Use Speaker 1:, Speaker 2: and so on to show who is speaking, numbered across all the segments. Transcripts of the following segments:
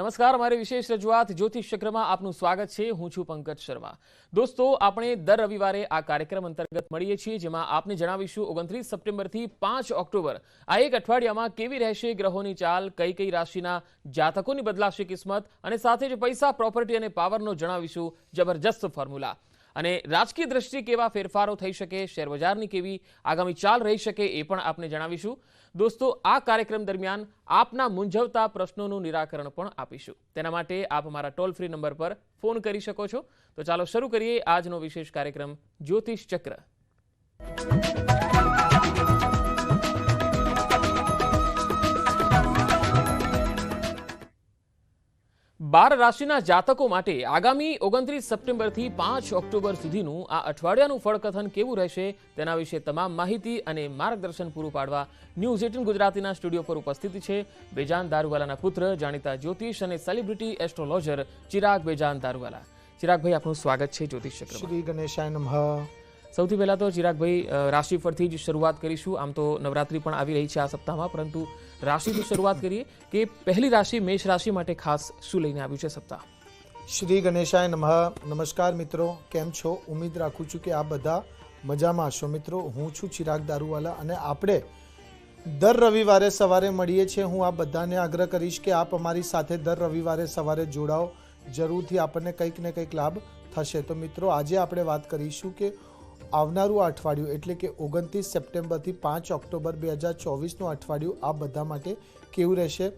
Speaker 1: નમસ્કાર, મારી વિશેષ રજૂઆત જ્યોતિષ ચક્રમાં આપનું સ્વાગત છે. હું છું પંકજ શર્મા. દોસ્તો, આપણે દર રવિવારે આ કાર્યક્રમ અંતર્ગત મળીએ છીએ, જેમાં આપને જણાવીશું ઓગણત્રીસ સપ્ટેમ્બરથી પાંચ ઓક્ટોબર આ એક અઠવાડિયામાં કેવી રહેશે ગ્રહોની ચાલ, કઈ કઈ રાશિના જાતકોની બદલાશે કિસ્મત અને સાથે જ પૈસા, પ્રોપર્ટી અને પાવરનો જણાવીશું જબરજસ્ત ફોર્મ્યુલા. અને રાજકીય દ્રષ્ટિએ કેવા ફેરફારો થઈ શકે, શેરબજારની કેવી આગામી ચાલ રહી શકે એ પણ આપને જણાવીશું. દોસ્તો, આ કાર્યક્રમ દરમિયાન આપના મૂંઝવતા પ્રશ્નોનું નિરાકરણ પણ આપીશું. તેના માટે આપ અમારા ટોલ ફ્રી નંબર પર ફોન કરી શકો છો. તો ચાલો શરૂ કરીએ આજનો વિશેષ કાર્યક્રમ જ્યોતિષ ચક્ર. બાર રાશિના જાતકો માટે આગામી ઓગણત્રીસ સપ્ટેમ્બરથી પાંચ ઓક્ટોબર સુધીનું આ અઠવાડિયાનું ફળકથન કેવું રહેશે તેના વિશે તમામ માહિતી અને માર્ગદર્શન પૂરું પાડવા ન્યૂઝ એટીન ગુજરાતીના સ્ટુડિયો પર ઉપસ્થિત છે. બેજાન દારૂવાલાના પુત્ર જાણીતા જ્યોતિષ અને સેલિબ્રિટી એસ્ટ્રોલોજર ચિરાગ બેજાન દારૂવાલા. ચિરાગભાઈ આપનું સ્વાગત છે જ્યોતિષ ચક્ર
Speaker 2: શ્રી ગણેશાય નમઃ.
Speaker 1: સૌથી પહેલા તો ચિરાગભાઈ રાશિ પરથી જ શરૂઆત કરીશું. આમ તો નવરાત્રી પણ આવી રહી છે આ સપ્તાહમાં પરંતુ રાશિથી શરૂઆત કરીએ કે પહેલી રાશિ મેષ રાશિ માટે ખાસ શું લઈને આવ્યું છે સપ્તાહ?
Speaker 2: શ્રી ગણેશાય નમઃ. નમસ્કાર મિત્રો, કેમ છો? ઉમ્મીદ રાખું છું કે આ બધા મજામાં હશો. મિત્રો, હું છું ચિરાગ દારૂવાલા અને આપણે દર રવિવારે સવારે મળીએ છીએ. હું આ બધાને આગ્રહ કરીશ કે આપ અમારી સાથે દર રવિવારે સવારે જોડાઓ. જરૂરથી આપણને કંઈક ને કંઈક લાભ થશે. તો મિત્રો, આજે આપણે વાત કરીશું કે આવનારું અઠવાડિયું એટલે કે ઓગણત્રીસ સપ્ટેમ્બરથી પાંચ ઓક્ટોબર બે હજાર ચોવીસનું અઠવાડિયું આ બધા માટે કેવું રહેશે?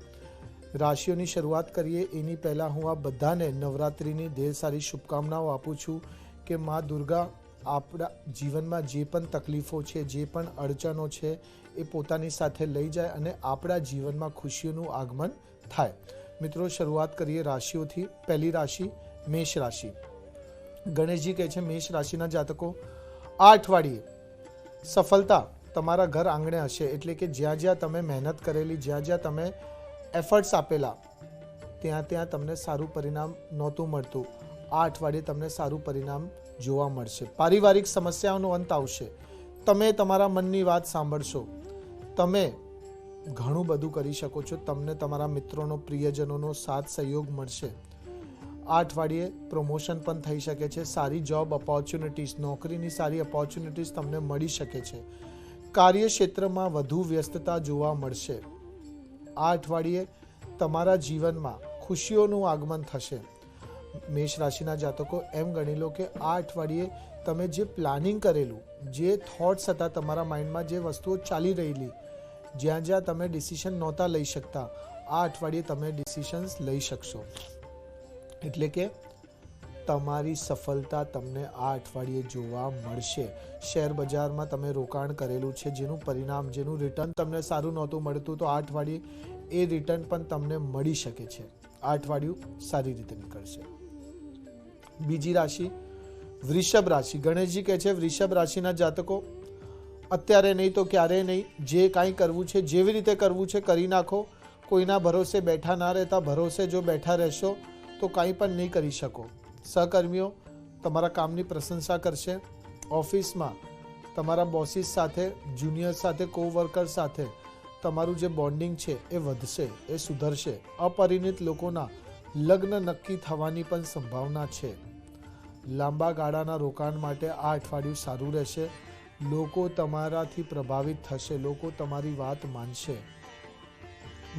Speaker 2: રાશિઓની શરૂઆત કરીએ. એની પહેલાં હું આ બધાને નવરાત્રિની ઢેર સારી શુભકામનાઓ આપું છું કે મા દુર્ગા આપણા જીવનમાં જે પણ તકલીફો છે, જે પણ અડચણો છે, એ પોતાની સાથે લઈ જાય અને આપણા જીવનમાં ખુશીઓનું આગમન થાય. મિત્રો, શરૂઆત કરીએ રાશિઓથી. પહેલી રાશિ, મેષ રાશિ. ગણેશજી કહે છે, મેષ રાશિના જાતકો આ અઠવાડિયે સફળતા તમારા ઘર આંગણે હશે. એટલે કે જ્યાં જ્યાં તમે મહેનત કરેલી, જ્યાં જ્યાં તમે એફર્ટ્સ આપેલા, ત્યાં ત્યાં તમને સારું પરિણામ નહોતું મળતું. આ અઠવાડિયે તમને સારું પરિણામ જોવા મળશે. પારિવારિક સમસ્યાઓનો અંત આવશે. તમે તમારા મનની વાત સાંભળશો. તમે ઘણું બધું કરી શકો છો. તમને તમારા મિત્રોનો, પ્રિયજનોનો સાથ સહયોગ મળશે. આ અઠવાડિયે પ્રમોશન પણ થઈ શકે છે. સારી જોબ ઓપોર્ચ્યુનિટીઝ નોકરીની સારી ઓપોર્ચ્યુનિટીઝ તમને મળી શકે છે. કાર્યક્ષેત્રમાં વધુ વ્યસ્તતા જોવા મળશે. આ અઠવાડિયે તમારા જીવનમાં ખુશીઓનું આગમન થશે. મેષ રાશિના જાતકો એમ ગણી લો કે આ અઠવાડિયે તમે જે પ્લાનિંગ કરેલું, જે થોટ્સ હતા તમારા માઇન્ડમાં જે વસ્તુઓ ચાલી રહેલી, જ્યાં જ્યાં તમે ડિસિશન નહોતા લઈ શકતા આ અઠવાડિયે તમે ડિસિશન્સ લઈ શકશો. એટલે કે તમારી સફળતા તમને આ અઠવાડિયે જોવા મળશે. શેર બજારમાં તમે રોકાણ કરેલું છે, જેનું પરિણામ, જેનું રિટર્ન તમને સારું નહોતું મળતું, તો આ અઠવાડિયે એ રિટર્ન પણ તમને મળી શકે છે. આ અઠવાડિયું સારી રીતે નીકળશે. બીજી રાશિ વૃષભ રાશિ. ગણેશજી કહે છે, વૃષભ રાશિના જાતકો, અત્યારે નહીં તો ક્યારેય નહીં. જે કાંઈ કરવું છે, જેવી રીતે કરવું છે, કરી નાખો. કોઈના ભરોસે બેઠા ના રહેતા, ભરોસે જો બેઠા રહેશો તો કાંઈ પણ નહીં કરી શકો. સહકર્મીઓ તમારા કામની પ્રશંસા કરશે. ઓફિસમાં તમારા બોસીસ સાથે જુનિયર સાથે કોવર્કર સાથે તમારું જે બોન્ડિંગ છે એ વધશે, એ સુધરશે. અપરિણિત લોકોના લગ્ન નક્કી થવાની પણ સંભાવના છે. લાંબા ગાળાના રોકાણ માટે આ અઠવાડિયું સારું રહેશે. લોકો તમારાથી પ્રભાવિત થશે, લોકો તમારી વાત માનશે.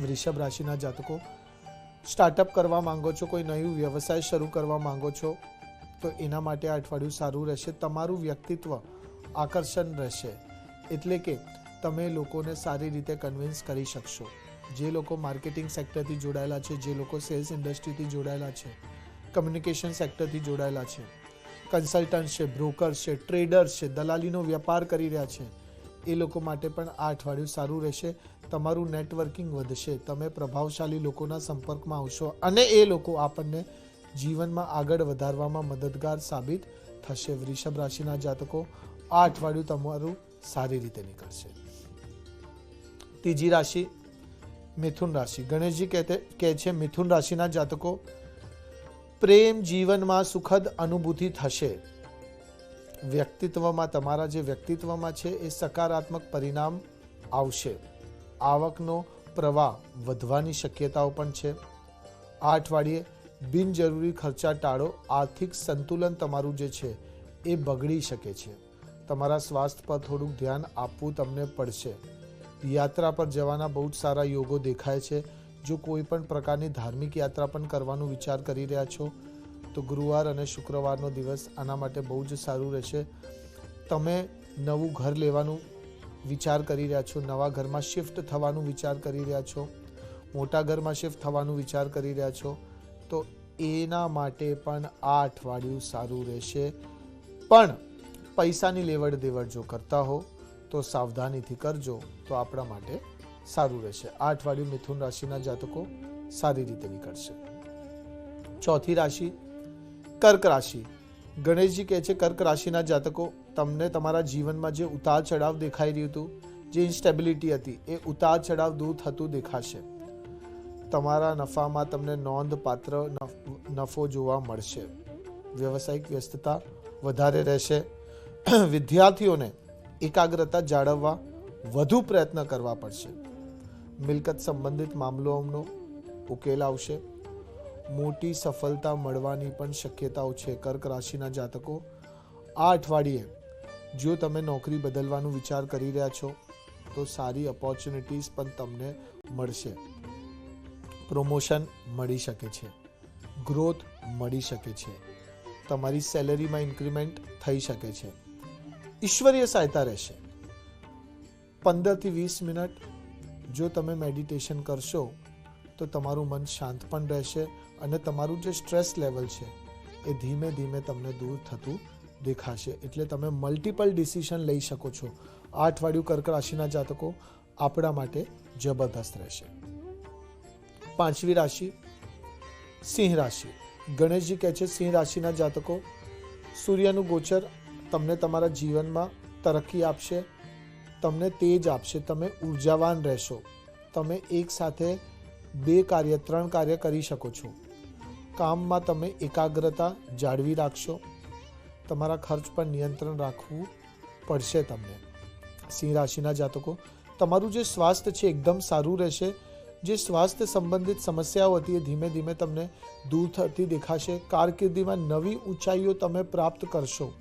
Speaker 2: વૃષભ રાશિના જાતકો સ્ટાર્ટઅપ કરવા માંગો છો, કોઈ નવું વ્યવસાય શરૂ કરવા માંગો છો, તો એના માટે આ અઠવાડિયું સારું રહેશે. તમારું વ્યક્તિત્વ આકર્ષણ રહેશે. એટલે કે તમે લોકોને સારી રીતે કન્વિન્સ કરી શકશો. જે લોકો માર્કેટિંગ સેક્ટરથી જોડાયેલા છે, જે લોકો સેલ્સ ઇન્ડસ્ટ્રીથી જોડાયેલા છે કમ્યુનિકેશન સેક્ટરથી જોડાયેલા છે કન્સલ્ટન્ટ છે બ્રોકર્સ છે ટ્રેડર્સ છે, દલાલીનો વ્યાપાર કરી રહ્યા છે, એ લોકો માટે પણ આ અઠવાડિયું સારું રહેશે. તમારું નેટવર્કિંગ વધશે, તમે પ્રભાવશાળી લોકોના સંપર્કમાં આવશો અને એ લોકો આપણને જીવનમાં આગળ વધારવામાં મદદગાર સાબિત થશે. વૃષભ રાશિના જાતકો, આ અઠવાડિયું તમારું સારી રીતે નીકળશે. ત્રીજી રાશિ, મિથુન રાશિ. ગણેશજી કહેતે, કહે છે, મિથુન રાશિના જાતકો, પ્રેમ જીવનમાં સુખદ અનુભૂતિ થશે. વ્યક્તિત્વમાં, તમારા જે વ્યક્તિત્વમાં છે, એ સકારાત્મક પરિણામ આવશે. આવકનો પ્રવાહ વધવાની શક્યતાઓ પણ છે. આ અઠવાડિયે બિનજરૂરી ખર્ચા ટાળો, આર્થિક સંતુલન તમારું જે છે એ બગડી શકે છે. તમારા સ્વાસ્થ્ય પર થોડુંક ધ્યાન આપવું તમને પડશે. યાત્રા પર જવાના બહુ જ સારા યોગો દેખાય છે. જો કોઈ પણ પ્રકારની ધાર્મિક યાત્રા પણ કરવાનો વિચાર કરી રહ્યા છો, તો ગુરુવાર અને શુક્રવારનો દિવસ આના માટે બહુ જ સારું રહેશે. તમે નવું ઘર લેવાનું વિચાર કરી રહ્યા છો? નવા ઘરમાં શિફ્ટ થવાનું વિચાર કરી રહ્યા છો? મોટા ઘરમાં શિફ્ટ થવાનું વિચાર કરી રહ્યા છો? તો એના માટે પણ આ અઠવાડિયું સારું રહેશે. પણ પૈસાની લેવડ દેવડ જો કરતા હો, તો સાવધાનીથી કરજો, તો આપણા માટે સારું રહેશે. આ અઠવાડિયું મિથુન રાશિના જાતકો સારી રીતે નીકળશે ચોથી રાશિ કર્ક રાશિ. ગણેશજી કહે છે કર્ક રાશિના જાતકો તમને તમારા જીવનમાં જે ઉતાર ચઢાવ દેખાઈ રહ્યું હતું, જે ઇન્સ્ટેબિલિટી હતી, એ ઉતાર ચઢાવ દૂર થતું દેખાશે. તમારા નફામાં તમને નોંધપાત્ર નફ- જોવા મળશે. વ્યવસાયિક વ્યસ્તતા વધારે રહેશે. વિદ્યાર્થીઓને એકાગ્રતા જાળવવા વધુ પ્રયત્ન કરવા પડશે. મિલકત સંબંધિત મામલોનો ઉકેલ આવશે. મોટી સફળતા મળવાની પણ શક્યતાઓ છે. કર્ક રાશિના જાતકો આ અઠવાડિયે જો તમે નોકરી બદલવાનું વિચાર કરી રહ્યા છો, તો સારી ઓપોર્ચ્યુનિટીઝ પણ તમને મળશે. પ્રમોશન મળી શકે છે. ગ્રોથ મળી શકે છે. તમારી સેલેરીમાં ઇન્ક્રીમેન્ટ થઈ શકે છે. ઈશ્વરીય સહાયતા રહેશે. પંદરથી વીસ મિનિટ જો તમે મેડિટેશન કરશો, તો તમારું મન શાંત પણ રહેશે અને તમારું જે સ્ટ્રેસ લેવલ છે, એ ધીમે ધીમે તમને દૂર થતું દેખાશે. એટલે તમે મલ્ટિપલ ડિસિઝન લઈ શકો છો. આ અઠવાડિયું કર્ક રાશિના જાતકો આપણા માટે જબરદસ્ત રહેશે. પાંચમી રાશિ, સિંહ રાશિ. ગણેશજી કહે છે, સિંહ રાશિના જાતકો, સૂર્યનું ગોચર તમને તમારા જીવનમાં તરક્કી આપશે, તમને તેજ આપશે, તમે ઉર્જાવાન રહેશો. તમે એક સાથે બે કાર્ય, ત્રણ કાર્ય કરી શકો છો. કામમાં તમે એકાગ્રતા જાળવી રાખશો. તમારા ખર્ચ પર નિયંત્રણ રાખવું પડશે તમને. સિંહ રાશિના જાતકો, તમારું જે સ્વાસ્થ્ય છે એકદમ સારું રહેશે. જે સ્વાસ્થ્ય સંબંધિત સમસ્યાઓ હતી એ ધીમે ધીમે તમને દૂર થતી દેખાશે. કારકિર્દીમાં નવી ઊંચાઈઓ તમે પ્રાપ્ત કરશો.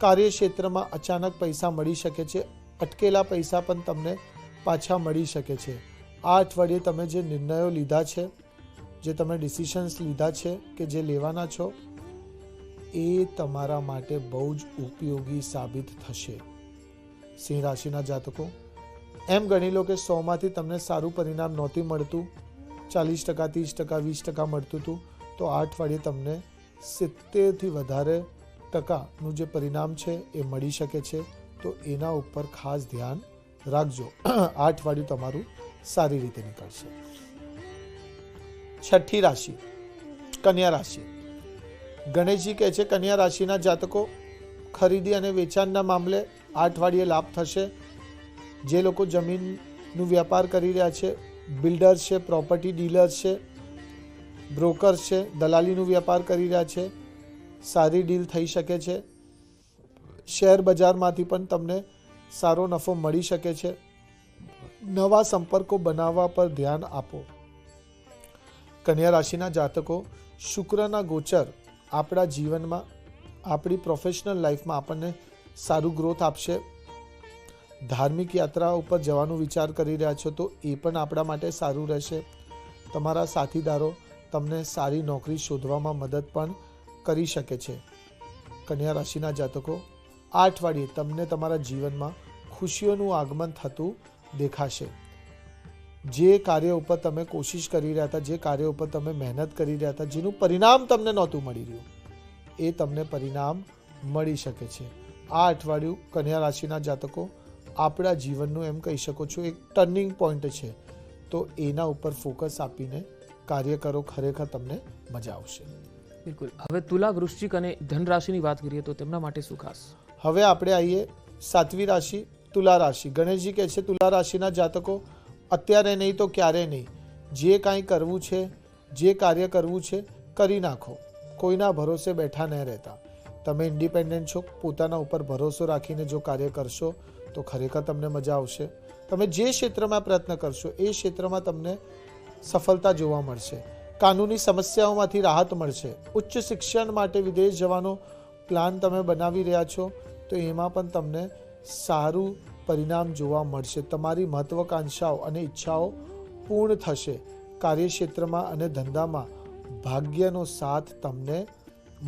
Speaker 2: કાર્યક્ષેત્રમાં અચાનક પૈસા મળી શકે છે. અટકેલા પૈસા પણ તમને પાછા મળી શકે છે. આ અઠવાડિયે તમે જે નિર્ણયો લીધા છે, જે તમે ડિસિશન્સ લીધા છે કે જે લેવાના છો એ તમારા માટે બહુ જ ઉપયોગી સાબિત થશે. સિંહ રાશિના જાતકો, એમ ગણી લો કે સોમાંથી તમને સારું પરિણામ નહોતી મળતું, ચાલીસ ટકા, ત્રીસ ટકા, વીસ ટકા મળતું હતું, તો આ અઠવાડિયે તમને સિત્તેરથી વધારે ટકાનું જે પરિણામ છે એ મળી શકે છે, તો એના ઉપર ખાસ ધ્યાન રાખજો. આ અઠવાડિયું તમારું સારી રીતે નીકળશે. છઠ્ઠી રાશિ, કન્યા રાશિ. ગણેશજી કહે છે, કન્યા રાશિના જાતકો ખરીદી અને વેચાણના મામલે અઠવાડિયે લાભ થશે. જે લોકો જમીનનું વ્યાપાર કરી રહ્યા છે, બિલ્ડર્સ છે, પ્રોપર્ટી ડીલર્સ છે, બ્રોકર્સ છે, દલાલીનું વ્યાપાર કરી રહ્યા છે, સારી ડીલ થઈ શકે છે. શેર બજારમાંથી પણ તમને સારો નફો મળી શકે છે. નવા સંપર્કો બનાવવા પર ધ્યાન આપો. કન્યા રાશિના જાતકો શુક્રના ગોચર આપણા જીવનમાં, આપણી પ્રોફેશનલ લાઈફમાં આપણને સારું ગ્રોથ આપશે. ધાર્મિક યાત્રા ઉપર જવાનું વિચાર કરી રહ્યા છો તો એ પણ આપણા માટે સારું રહેશે. તમારા સાથીદારો તમને સારી નોકરી શોધવામાં મદદ પણ કરી શકે છે. કન્યા રાશિના જાતકો, આ અઠવાડિયે તમને તમારા જીવનમાં ખુશીઓનું આગમન થતું દેખાશે. જે કાર્ય ઉપર તમે કોશિશ કરી રહ્યા હતા જે કાર્ય ઉપર તમે મહેનત કરી રહ્યા હતા જેનું પરિણામ તમને નહોતું મળી રહ્યું એ તમને પરિણામ મળી શકે છે. આ અઠવાડિયું કન્યા રાશિના જાતકો આપણા જીવનનું એમ કહી શકો છો એક ટર્નિંગ પોઈન્ટ છે. તો એના ઉપર ફોકસ આપીને કાર્ય કરો ખરેખર તમને મજા આવશે.
Speaker 1: બિલકુલ. હવે તુલા વૃશ્ચિક અને ધન રાશિની વાત કરીએ તો તેમના માટે શું ખાસ?
Speaker 2: હવે આપણે આવીએ સાતવી રાશિ તુલા રાશિ. ગણેશજી કહે છે તુલા રાશિના જાતકો અત્યારે નહીં તો ક્યારે નહીં. જે કાંઈ કરવું છે, જે કાર્ય કરવું છે, કરી નાખો. કોઈના ભરોસે બેઠા ન રહેતા. તમે ઇન્ડિપેન્ડન્ટ છો, પોતાના ઉપર ભરોસો રાખીને જો કાર્ય કરશો, તો ખરેખર તમને મજા આવશે. તમે જે ક્ષેત્રમાં પ્રયત્ન કરશો, એ ક્ષેત્રમાં તમને સફળતા જોવા મળશે. કાનૂની સમસ્યાઓમાંથી રાહત મળશે. ઉચ્ચ શિક્ષણ માટે વિદેશ જવાનો પ્લાન તમે બનાવી રહ્યા છો, તો એમાં પણ તમને સારું પરિણામ જોવા મળશે. તમારી મહત્વાકાંક્ષાઓ અને ઈચ્છાઓ પૂર્ણ થશે. કાર્યક્ષેત્રમાં અને ધંધામાં ભાગ્યનો સાથ તમને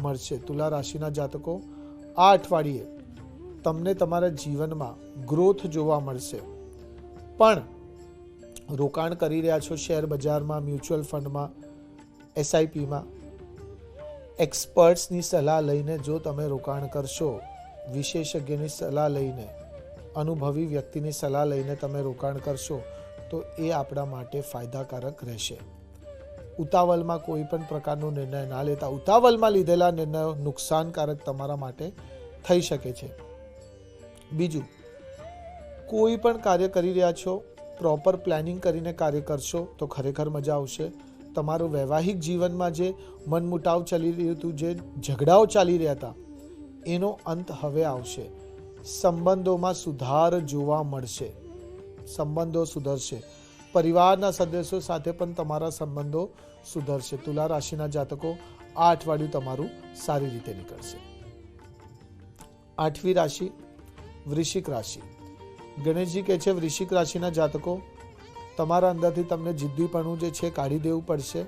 Speaker 2: મળશે. તુલા રાશિના જાતકો, આ અઠવાડિયે તમને તમારા જીવનમાં ગ્રોથ જોવા મળશે. પણ રોકાણ કરી રહ્યા છો શેર બજારમાં મ્યુચ્યુઅલ ફંડમાં એસઆઈપીમાં એક્સપર્ટ્સની સલાહ લઈને જો તમે રોકાણ કરશો, વિશેષજ્ઞની સલાહ લઈને અનુભવી વ્યક્તિની સલાહ લઈને તમે રોકાણ કરશો, તો એ આપણા માટે ફાયદાકારક રહેશે. ઉતાવળમાં કોઈ પણ પ્રકારનો નિર્ણય ના લેતા, ઉતાવળમાં લીધેલા નિર્ણયો નુકસાનકારક તમારા માટે થઈ શકે છે. બીજું, કોઈ પણ કાર્ય કરી રહ્યા છો, પ્રોપર પ્લાનિંગ કરીને કાર્ય કરશો, તો ખરેખર મજા આવશે. તમારું વૈવાહિક જીવનમાં જે મનમુટાવ ચાલી રહ્યું હતું, જે ઝઘડાઓ ચાલી રહ્યા હતા, એનો અંત હવે આવશે. સંબંધોમાં સુધાર જોવા મળશે. સંબંધો સુધરશે. પરિવારના સદસ્યો સાથે પણ તમારા સંબંધો સુધરશે. તુલા રાશિના જાતકો આ અઠવાડિયું તમારું સારી રીતે નીકળશે. આઠમી રાશિ, વૃશ્ચિક રાશિ. ગણેશજી કહે છે, વૃશ્ચિક રાશિના જાતકો, તમારા અંદરથી તમને જિદ્દીપણું જે છે કાઢી દેવું પડશે.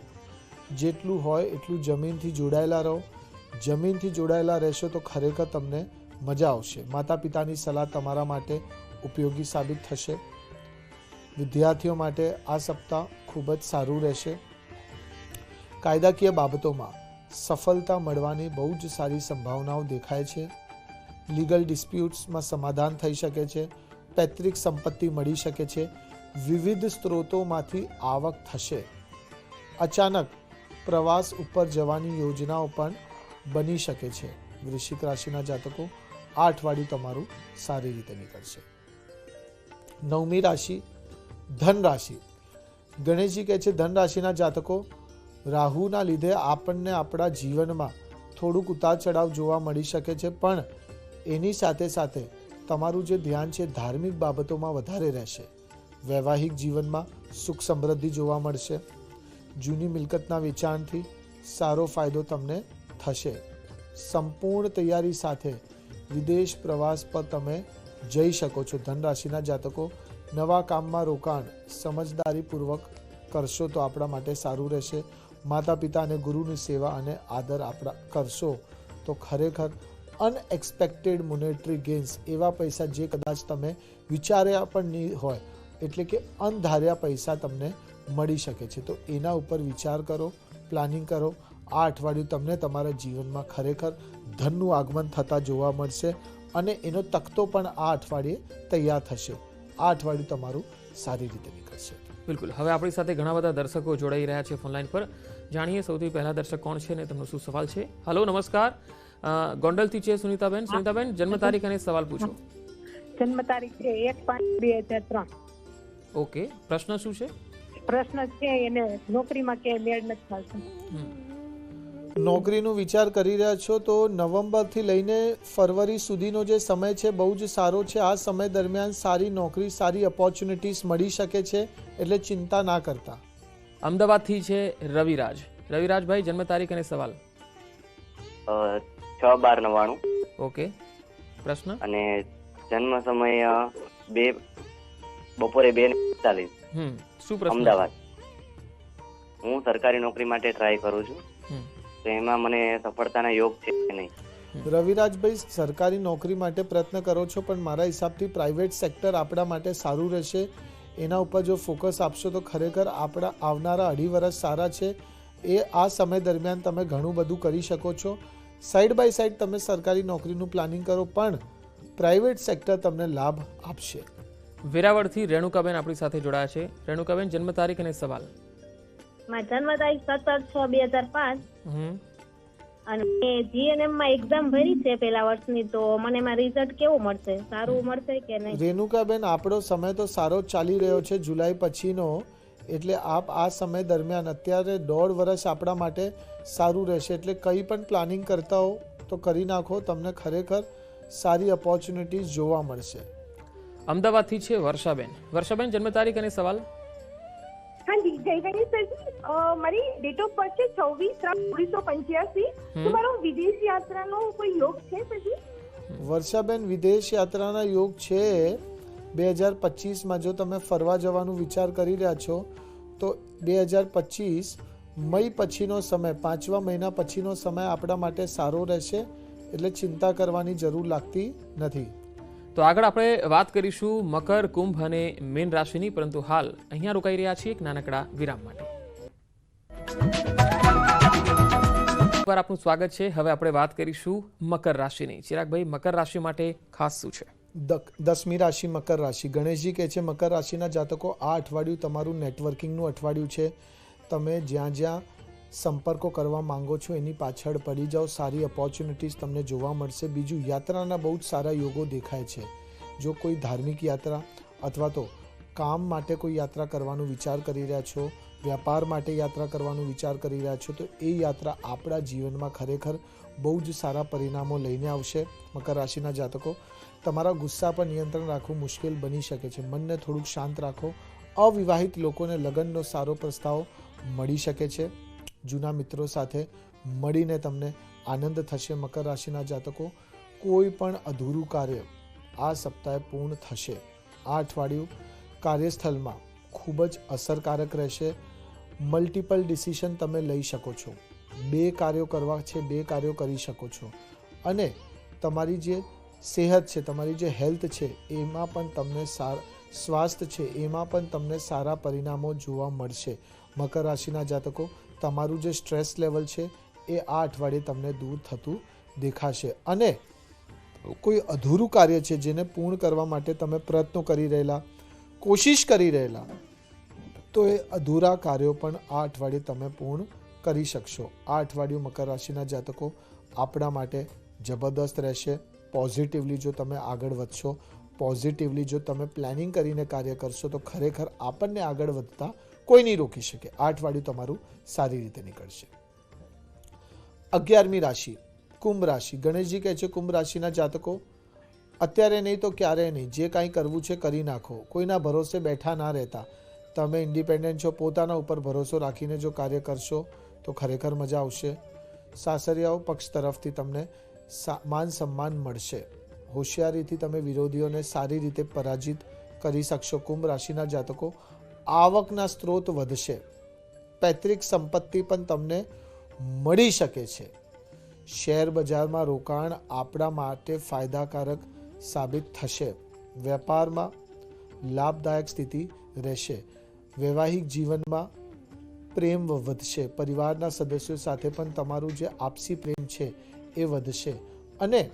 Speaker 2: જેટલું હોય એટલું જમીનથી જોડાયેલા રહો. જમીનથી જોડાયેલા રહેશો તો ખરેખર તમને મજા આવશે. માતા પિતાની સલાહ તમારા માટે ઉપયોગી સાબિત થશે. વિદ્યાર્થીઓ માટે આ સપ્તાહ ખૂબ જ સારું રહેશે. કાયદાકીય બાબતોમાં સફળતા મળવાની બહુ જ સારી સંભાવનાઓ દેખાય છે. લીગલ ડિસ્પ્યુટ્સમાં સમાધાન થઈ શકે છે. પૈતૃક સંપત્તિ મળી શકે છે. વિવિધ સ્ત્રોતોમાંથી આવક થશે. અચાનક પ્રવાસ ઉપર જવાની યોજનાઓ પણ બની શકે છે. વૃશ્ચિક રાશિના જાતકો આ અઠવાડિયું તમારું સારી રીતે નીકળશે. નવમી રાશિ, ધન રાશિ. ગણેશજી કહે છે, ધન રાશિના જાતકો, રાહુના લીધે આપણને આપણા જીવનમાં થોડુંક ઉતાર ચઢાવ જોવા મળી શકે છે, પણ એની સાથે સાથે તમારું જે ધ્યાન છે, ધાર્મિક બાબતોમાં વધારે રહેશે. વૈવાહિક જીવનમાં સુખ સમૃદ્ધિ જોવા મળશે. જૂની મિલકતના વેચાણથી સારો ફાયદો તમને થશે. સંપૂર્ણ તૈયારી સાથે વિદેશ પ્રવાસ પર તમે જઈ શકો છો. ધનરાશિના જાતકો, નવા કામમાં રોકાણ સમજદારીપૂર્વક કરશો તો આપણા માટે સારું રહેશે. માતા પિતા અને ગુરુની સેવા અને આદર આપણા કરશો તો ખરેખર અનએક્સપેક્ટેડ મોનેટરી ગેન્સ એવા પૈસા જે કદાચ તમે વિચાર્યા પણ નહીં હોય, એટલે કે અનધાર્યા પૈસા તમને મળી શકે છે. તો એના ઉપર વિચાર કરો પ્લાનિંગ કરો આ અઠવાડિયું તમને તમારા જીવનમાં ખરેખર ધનનું આગમન થતાં જોવા મળશે અને એનો તખતો પણ આ અઠવાડિયે તૈયાર થશે. આ અઠવાડિયું તમારું સારી રીતે નીકળશે.
Speaker 1: બિલકુલ. હવે આપણી સાથે ઘણા બધા દર્શકો જોડાઈ રહ્યા છે ફોનલાઈન પર. જાણીએ સૌથી પહેલા દર્શક કોણ છે ને તેમનો શું સવાલ છે? હલો નમસ્કાર. ગોંડલથી છે સુનીતાબેન. સુનીતાબેન જન્મ તારીખ અને સવાલ પૂછો.
Speaker 3: જન્મ તારીખ છે એક પાંચ બે હજાર ત્રણ.
Speaker 1: ઓકે. પ્રશ્ન શું છે?
Speaker 3: પ્રશ્ન છે એને નોકરીમાં ક્યાંય મેળ નથી
Speaker 1: હમ.
Speaker 2: નોકરીનું વિચાર કરી રહ્યા છો તો નવેમ્બરથી લઈને ફરવરી સુધીનો જે સમય છે બહુ જ સારો છે. આ સમય દરમિયાન સારી નોકરી સારી ઓપોર્ચ્યુનિટીઝ મળી શકે છે એટલે ચિંતા ના કરતા.
Speaker 1: અમદાવાદથી છે રવિરાજ. રવિરાજભાઈ જન્મ તારીખ અને સવાલ.
Speaker 4: છ બાર નવ્વાણું.
Speaker 1: ઓકે. પ્રશ્ન?
Speaker 4: અને જન્મ સમય બે બપોરે બે ને પિસ્તાલીસ.
Speaker 1: હમ. શું પ્રશ્ન
Speaker 4: અમદાવાદ. હું સરકારી નોકરી માટે ટ્રાય કરું છું. તો એમાં મને સફળતાના યોગ છે કે નહીં?
Speaker 2: રવિરાજભાઈ સરકારી નોકરી માટે પ્રયત્ન કરો છો પણ મારા હિસાબથી પ્રાઇવેટ સેક્ટર આપણા માટે સારું રહેશે. એના ઉપર જો ફોકસ આપશો તો ખરેખર આપણા આવનારા અઢી વર્ષ સારા છે. એ આ સમય દરમિયાન તમે ઘણું બધું કરી શકો છો. સાઈડ બાય સાઈડ તમે સરકારી નોકરીનું પ્લાનિંગ કરો પણ પ્રાઇવેટ સેક્ટર તમને લાભ આપશે.
Speaker 1: વેરાવળથી રેણુકાબેન આપણી સાથે જોડાયા છે. રેણુકાબેન જન્મ તારીખ અને સવાલ.
Speaker 5: મારો જન્મ તારીખ સત્તર છ બે હજાર પાંચ. અને મેં જીએનએમમાં એક્ઝામ ભરી છે પેલા વર્ષની તો મને એમાં રિઝલ્ટ કેવું મળશે? સારું મળશે કે નહીં?
Speaker 2: રેણુકાબેન આપણો સમય તો સારો ચાલી રહ્યો છે જુલાઈ પછીનો એટલે આપ આ સમય દરમિયાન અત્યારે દોઢ વર્ષ આપણા માટે સારું રહેશે. એટલે કંઈ પણ પ્લાનિંગ કરતા હો તો કરી નાખો. તમને ખરેખર સારી ઓપોર્ચ્યુનિટીઝ જોવા મળશે.
Speaker 1: અમદાવાદથી છે વર્ષાબેન. વર્ષાબેન જન્મ તારીખ અને સવાલ?
Speaker 3: જી જય ગણેશ સરજી અ, મારી ડેટ ઓફ બર્થ છે છવ્વીસ ત્રણ ઓગણીસો પંચ્યાસી તો મારો વિદેશ યાત્રાનો કોઈ યોગ છે સરજી
Speaker 2: વર્ષાબેન વિદેશ યાત્રાના યોગ છે બે હજાર પચીસમાં જો તમે ફરવા જવાનું વિચાર કરી રહ્યા છો તો બે હજાર પચીસ મઈ પછીનો સમય પાંચમા મહિના પછીનો સમય આપણા માટે સારો રહેશે એટલે ચિંતા કરવાની જરૂર લાગતી નથી
Speaker 1: તો આગળ આપણે વાત કરીશું મકર, કુંભ અને મીન રાશિની, પરંતુ હાલ અહીંયા રોકાઈ રહ્યા છીએ એક નાનકડા વિરામ માટે. આપનું સ્વાગત છે. હવે આપણે વાત કરીશું મકર રાશિની. ચિરાગભાઈ, મકર રાશિ માટે ખાસ શું છે?
Speaker 2: દસમી રાશિ મકર રાશિ. ગણેશજી કહે છે, મકર રાશિના જાતકો આ અઠવાડિયું તમારું નેટવર્કિંગનું અઠવાડિયું છે. તમે જ્યાં જ્યાં સંપર્કો કરવા માંગો છો, એની પાછળ પડી જાઓ. સારી ઓપોર્ચ્યુનિટીઝ તમને જોવા મળશે. બીજું, યાત્રાના બહુ જ સારા યોગો દેખાય છે. જો કોઈ ધાર્મિક યાત્રા અથવા તો કામ માટે કોઈ યાત્રા કરવાનો વિચાર કરી રહ્યા છો, વ્યાપાર માટે યાત્રા કરવાનો વિચાર કરી રહ્યા છો, તો એ યાત્રા આપણા જીવનમાં ખરેખર બહુ જ સારા પરિણામો લઈને આવશે મકર રાશિના જાતકો. તમારા ગુસ્સા પર નિયંત્રણ રાખવું મુશ્કેલ બની શકે છે. મનને થોડુંક શાંત રાખો. અવિવાહિત લોકોને લગ્નનો સારો પ્રસ્તાવ મળી શકે છે. જૂના મિત્રો સાથે મળીને તમને આનંદ થશે. મકર રાશિના જાતકો, કોઈ પણ અધૂરું કાર્ય આ સપ્તાહે પૂર્ણ થશે. આ અઠવાડિયું કાર્યસ્થળમાં ખૂબ જ અસરકારક રહેશે. મલ્ટિપલ ડિસિશન તમે લઈ શકો છો. બે કાર્યો કરવા છે, બે કાર્યો કરી શકો છો. અને તમારી જે સેહત છે, તમારી જે હેલ્થ છે, એમાં પણ તમને સાર સ્વાસ્થ્ય છે, એમાં પણ તમને સારા પરિણામો જોવા મળશે. મકર રાશિના જાતકો તમારું જે સ્ટ્રેસ લેવલ છે એ આ અઠવાડિયે તમને દૂર થતું દેખાશે. અને કોઈ અધૂરું કાર્ય છે જેને પૂર્ણ કરવા માટે તમે પ્રયત્નો કરી રહેલા, કોશિશ કરી રહેલા, તો એ અધૂરા કાર્યો પણ આ અઠવાડિયે તમે પૂર્ણ કરી શકશો. આ અઠવાડિયું મકર રાશિના જાતકો આપણા માટે જબરદસ્ત રહેશે. પોઝિટિવલી જો તમે આગળ વધશો, પોઝિટિવલી જો તમે પ્લાનિંગ કરીને કાર્ય કરશો, તો ખરેખર આપણને આગળ વધતા કોઈ નહીં રોકી શકે. આ અઠવાડિયું તમારું સારી રીતે નીકળશે. અગિયારમી રાશિ, કુંભ રાશિ. ગણેશજી કહે છે, કુંભ રાશિના જાતકો, અત્યારે નહીં તો ક્યારે નહીં. જે કાંઈ કરવું છે કરી નાખો. કોઈના ભરોસે બેઠા ના રહેતા. તમે ઇન્ડિપેન્ડન્ટ છો, પોતાના ઉપર ભરોસો રાખીને જો કાર્ય કરશો, તો ખરેખર મજા આવશે. સાસરિયાઓ પક્ષ તરફથી તમને માન સન્માન મળશે. હોશિયારીથી તમે વિરોધીઓને સારી રીતે પરાજિત કરી શકશો. કુંભ રાશિના જાતકો આવકના સ્ત્રોત વધશે. પૈતૃક સંપત્તિ પણ તમને મળી શકે છે. શેર બજારમાં રોકાણ આપણા માટે ફાયદાકારક સાબિત થશે. વેપારમાં લાભદાયક સ્થિતિ રહેશે. વૈવાહિક જીવનમાં પ્રેમ વધશે. પરિવારના સદસ્યો સાથે પણ તમારું જે આપસી પ્રેમ છે એ વધશે. અને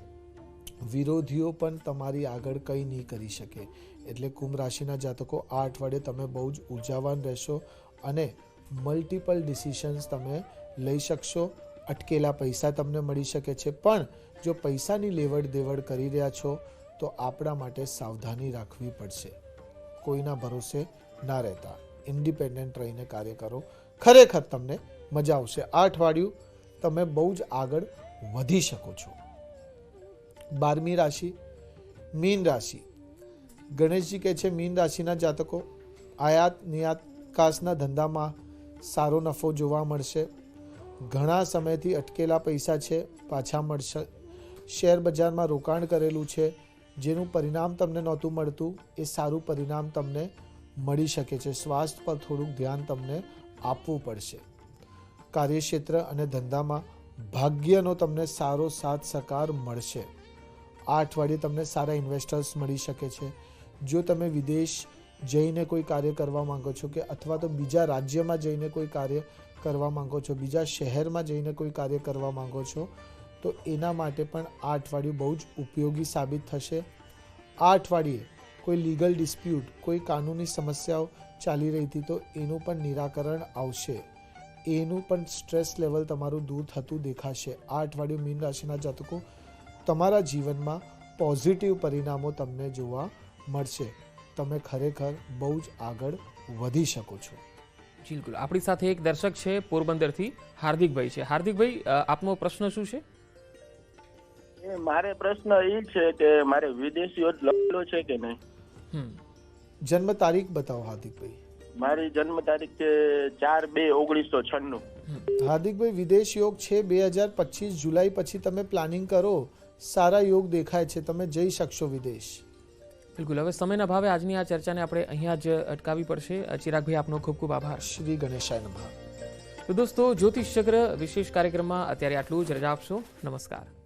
Speaker 2: વિરોધીઓ પણ તમારી આગળ કંઈ નહીં કરી શકે. એટલે કુંભ રાશિના જાતકો આ અઠવાડિયે તમે બહુ જ ઉર્જાવાન રહેશો અને મલ્ટિપલ ડિસિશન્સ તમે લઈ શકશો. અટકેલા પૈસા તમને મળી શકે છે. પણ જો પૈસાની લેવડ દેવડ કરી રહ્યા છો, તો આપણા માટે સાવધાની રાખવી પડશે. કોઈના ભરોસે ના રહેતા. ઇન્ડિપેન્ડન્ટ રહીને કાર્ય કરો. ખરેખર તમને મજા આવશે. આ અઠવાડિયું તમે બહુ જ આગળ વધી શકો છો. બારમી રાશિ, મીન રાશિ. ગણેશજી કહે છે, મીન રાશિના જાતકો, આયાત નિયાતકાશના ધંધામાં સારો નફો જોવા મળશે. ઘણા સમયથી અટકેલા પૈસા છે, પાછા મળશે. શેર બજારમાં રોકાણ કરેલું છે, જેનું પરિણામ તમને નહોતું મળતું, એ સારું પરિણામ તમને મળી શકે છે. સ્વાસ્થ્ય પર થોડુંક ધ્યાન તમને આપવું પડશે. કાર્યક્ષેત્ર અને ધંધામાં ભાગ્યનો તમને સારો સાથ સહકાર મળશે. આ અઠવાડિયે તમને સારા ઇન્વેસ્ટર્સ મળી શકે છે. જો તમે વિદેશ જઈને કોઈ કાર્ય કરવા માંગો છો કે અથવા તો બીજા રાજ્યમાં જઈને કોઈ કાર્ય કરવા માંગો છો, બીજા શહેરમાં જઈને કોઈ કાર્ય કરવા માંગો છો, તો એના માટે પણ આ અઠવાડિયું બહુ જ ઉપયોગી સાબિત થશે. આ અઠવાડિયે કોઈ લીગલ ડિસ્પ્યુટ, કોઈ કાનૂની સમસ્યાઓ ચાલી રહી હતી તો એનું પણ નિરાકરણ આવશે. એનું પણ સ્ટ્રેસ લેવલ તમારું દૂર થતું દેખાશે. આ અઠવાડિયું મીન રાશિના જાતકો તમારા જીવનમાં પોઝિટિવ પરિણામો તમને જોવા મળશે. તમે ખરેખર બહુ જ આગળ વધી શકો છો.
Speaker 1: બિલકુલ. આપણી સાથે એક દર્શક છે પોરબંદરથી હાર્દિકભાઈ છે. હાર્દિકભાઈ આપનો પ્રશ્ન શું છે?
Speaker 6: મારે પ્રશ્ન એ છે કે મારે વિદેશીઓ જ લખેલો છે કે નહીં?
Speaker 1: હમ.
Speaker 2: જન્મ તારીખ બતાવો હાર્દિકભાઈ.
Speaker 6: મારી જન્મ તારીખ છે ચાર બે ઓગણીસો છન્નું.
Speaker 2: હાર્દિકભાઈ વિદેશ યોગ છે બે હજાર પચીસ જુલાઈ પછી તમે પ્લાનિંગ કરો. સારા યોગ દેખાય છે. તમે જઈ શકશો વિદેશ.
Speaker 1: બિલકુલ. હવે સમયના ભાવે આજની આ ચર્ચાને આપણે અહીંયા જ અટકાવી પડશે. ચિરાગભાઈ આપનો ખૂબ ખૂબ આભાર.
Speaker 2: શ્રી ગણેશાય નમઃ
Speaker 1: તો દોસ્તો જ્યોતિષ ચક્ર વિશેષ કાર્યક્રમમાં અત્યારે આટલું જ. રજા આપશો. નમસ્કાર.